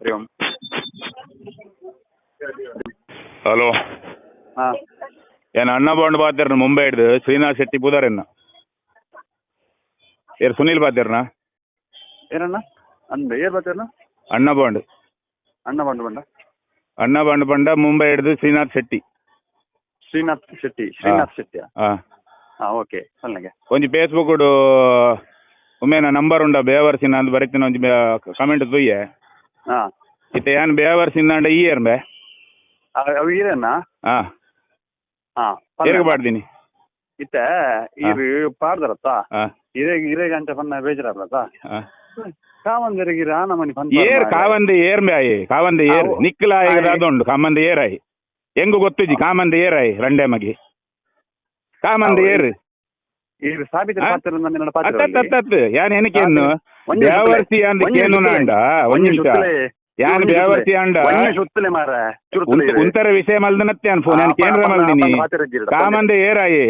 हरि ओम hello हाँ ಏನು ಅಣ್ಣ ಬಾಂಡ್ ಬಾತಿರ್ನ ಮುಂಬೈ ಹಿಡ್ದು ಶ್ರೀನಾಥ್ ಶೆಟ್ಟಿ ಬುದಾರೆನ್ನ ಏರ್ ಸುನೀಲ್ ಬಾತಿರ್ನ ಏನಣ್ಣ ಅಂದ ಏನ್ ಬರ್ತೀರಣ್ಣ ಅಣ್ಣ ಬಾಂಡ್ ಅಣ್ಣ ಬಂಡು ಬಂಡ ಅಣ್ಣ ಬಾಂಡ್ ಬಂಡ ಮುಂಬೈ ಹಿಡ್ದು ಶ್ರೀನಾಥ್ ಶೆಟ್ಟಿ ಶ್ರೀನಾಥ್ ಶೆಟ್ಟಿ ಶ್ರೀನಾಥ್ ಶೆಟ್ಟಿಯ ಹಾಂ ಹಾಂ ಓಕೆ ಸಣ್ಣಗೆ ಒಂಜಿ ಫೇಸ್ಬುಕ್ ಒಮ್ಮೆ ನಾ ನಂಬರ್ ಉಂಡ ಬೇವರ್ಸಿನ ಅಂತ ಬರೀತೀನಿ ಒಂಜಿ ಕಮೆಂಟ್ ತುಯ್ಯೆ ಹಾಂ. ಇತ್ತ ಏನು ಬೇವರ್ಸಿನ ಅಂಡ ಈ ಏರ್ ಬೇ? ಅವು ಇರೇನ ಹಾಂ. ಹಾಂ ಏರ್ಗೆ ಬಾಡ್ದೀನಿ ಇತ್ತ ಇರು ಪಾಡ್ದರತ್ತ? ಹಾಂ. ಇರೇಗ ಇರೇಗ ಅಂತ ಪನ್ನ ಬೇಜಾರತ್ತ ಹಾಂ. ಕಾವಂದರಿಗಿರ ನಮ್ಮನಿ ಪನ್ನ ಏರ್ ಕಾವಂದೆ ಏರ್ ಬೆ ಆಯಿ ಕಾವಂದೆ ಏರ್. ನಿಕ್ಕಲ ನಿಕ್ಲ ಅದೊಂದು ಕಾಮಂದೆ ಏರ್ ಆಯಿ. ಹೆಂಗು ಗೊತ್ತಿಜಿ ಕಾಮಂದೆ ಏರ್ ಆಯಿ ರಂಡೆ ಮಗಿ? ಕಾಮಂದೆ ಏರ್. ಇರು ಸಾಬಿತ ಆ? ಪಾತ್ರ ನನ್ನ ಅತ್ತತ್ತತ್ತು ಯಾನ್ ಅತ್ತ ಯಾನ್ ಏನಕ್ಕೆ ಅಂದ ಒಂಜಿ ಕೇನು ಸುತ್ತಲೆ. ನಾಂಡ? ಒಂದ್ ನಿಮಿಷ ಯಾನ್ ಬೇವರ್ಸಿ ಅಂಡ? ಸುತ್ತಲೆ ಮಾರ ಉಂತ- ಉಂತರ ವಿಷಯ ಮಲ್ದನತ್ತೆ ಅನ್ಫೋ ಫೋನ್ ನಾನು ಕೇಂದ್ರ ಮಲ್ದಿನಿ? ಕಾಮಂದೆ ಏರಾಯಿ?